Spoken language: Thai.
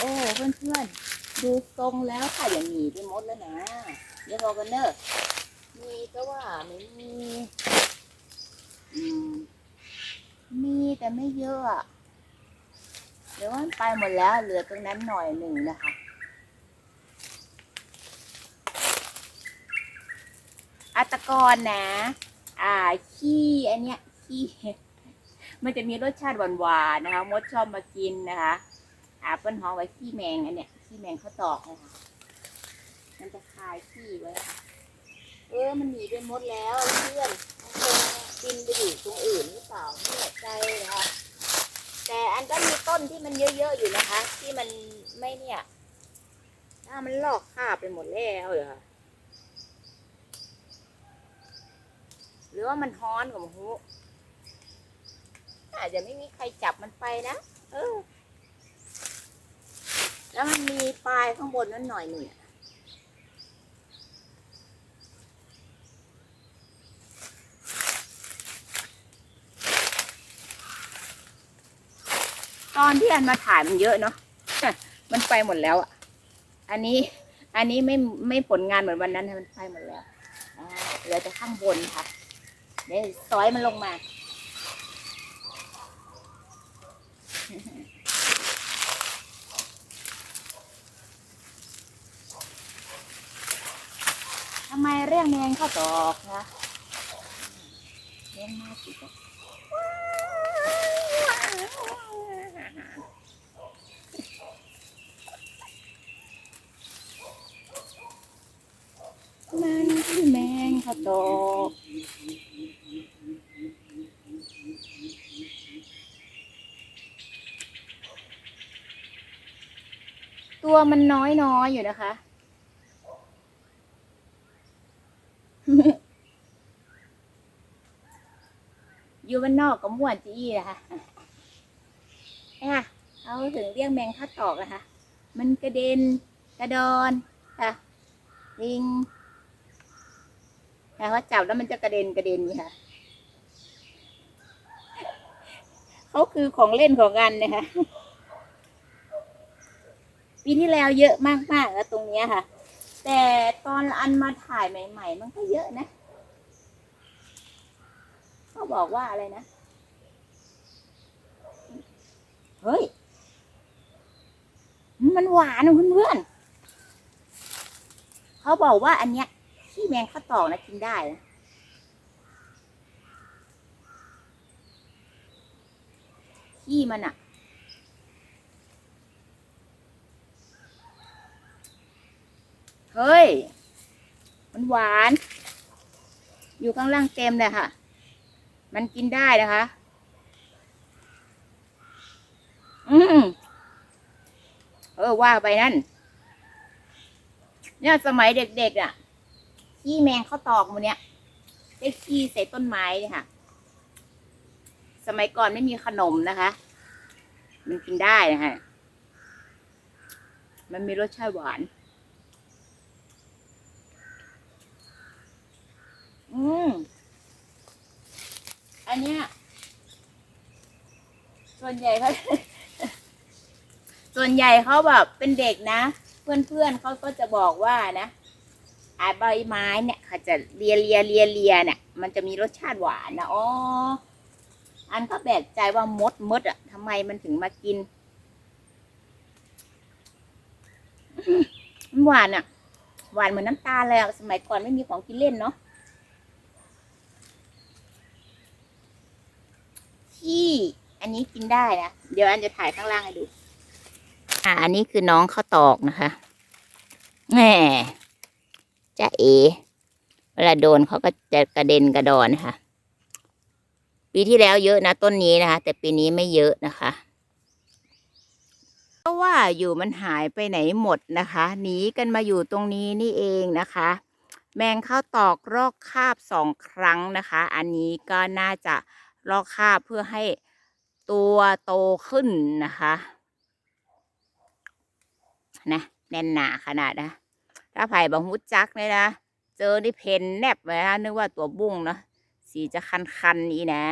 โอ้เพื่อนๆ ดูทรงแล้วค่ะอย่าหนีไปหมดแล้วนะเดี๋ยวรอกันเนอะมีก็ว่าไม่มีอืมมีแต่ไม่เยอะอะเดี๋ยวมันไปหมดแล้วเหลือตรงนั้นหน่อยหนึ่งนะคะอัตกรนะ อ่าขี้อันเนี้ยขี้มันจะมีรสชาติหวานๆนะคะ มดชอบมากินนะคะ อาเปิ้ลฮองไว้ขี้แมงอันเนี้ยขี้แมงเขาตอกนะคะมันจะคายขี้ไว้ค่ะ เออมันหนีไปหมดแล้วเพื่อนมันคงกินไปอยู่ตรงอื่นหรือเปล่าไม่แน่ใจนะคะแต่อันก็มีต้นที่มันเยอะๆอยู่นะคะ ที่มันไม่เนี่ยหน้ามันลอกคาบไปหมดแล้วเหรอคะหรือว่ามันฮ้อนกับหูอาจจะไม่มีใครจับมันไปนะ เออ แล้วมันมีปลายข้างบนนั้นหน่อยหนึ่งตอนที่อันมาถ่ายมันเยอะเนาะมันไปหมดแล้วอะ อันนี้ อันนี้ไม่ไม่ผลงานเหมือนวันนั้นนะมันไปหมดแล้วเหลือแต่ข้างบนค่ะเดี๋ยวซอยมันลงมา ทำไมเรียกแมงเข้าตอกคะเลี้ยงมาสิจ๊ะมันคือแมงเข้าตอกตัวมันน้อยน้อยๆอยู่นะคะ อยู่บ้านนอกก็ม่วนจีอีนะคะเนี่ยเอาถึงเรียกแมงคัดตอกนะคะ มันกระเด็นกระดอนค่ะลิงแต่ว่าจับแล้วมันจะกระเด็นกระเด็นนี่ค่ะเขาคือของเล่นของกันนะคะปีที่แล้วเยอะมากๆแล้วตรงนี้ค่ะ แต่ตอนอันมาถ่ายใหม่ ๆ มันก็เยอะนะ บอกว่าอะไรนะ เฮ้ย มันหวานนะเพื่อนๆเขาบอกว่าอันเนี้ยขี้แมงข้าตอกนะกินได้นะขี้มันอะเฮ้ย มันหวาน อยู่ข้างล่างเต็มเลยค่ะ มันกินได้นะคะ อืมเออว่าไปนั่น เนี่ยสมัยเด็กๆอะ ขี้แมงเข้าตอกหมันเนี้ยได้ขี้ใส่ต้นไม้เนี่ยค่ะ สมัยก่อนไม่มีขนมนะคะ มันกินได้นะคะ มันมีรสชาติหวาน อืม อัน เนี้ยส่วนใหญ่เขาส่วนใหญ่เขาแบบเป็นเด็กนะ เพื่อนๆเขาก็จะบอกว่านะอาใบไม้เนี่ยเขาจะเลียเลียเลียเลียเนี่ย มันจะมีรสชาติหวานนะอ๋ออันก็แปลกใจว่ามดมดอะทำไมมันถึงมากินหวานอะ หวานเหมือนน้ำตาลเลยสมัยก่อนไม่มีของกินเล่นเนาะ ที่อั นนี้กินได้นะ เดี๋ยวอันจะถ่ายข้างล่างให้ดู อ่า อันนี้คือน้องข้าวตอกนะคะแหมจ้าเอ เวลาโดนเขาก็จะกระเด็นกระดอนนะคะปีที่แล้วเยอะนะต้นนี้นะคะ แต่ปีนี้ไม่เยอะนะคะเพราะว่าอยู่มันหายไปไหนหมดนะคะหนีกันมาอยู่ตรงนี้นี่เองนะคะ แมงข้าวตอกรอกคาบสองครั้งนะคะ อันนี้ก็น่าจะลอกคาบเพื่อให้ ตัวโตขึ้นนะคะนะแน่นหนาขนาดนะ ถ้าไผ่บางฮุดจักเลยนะ เจอนี่เพนแนบเลยนะนึกว่าตัวบุ้งเนาะสีจะคันๆนี่นะ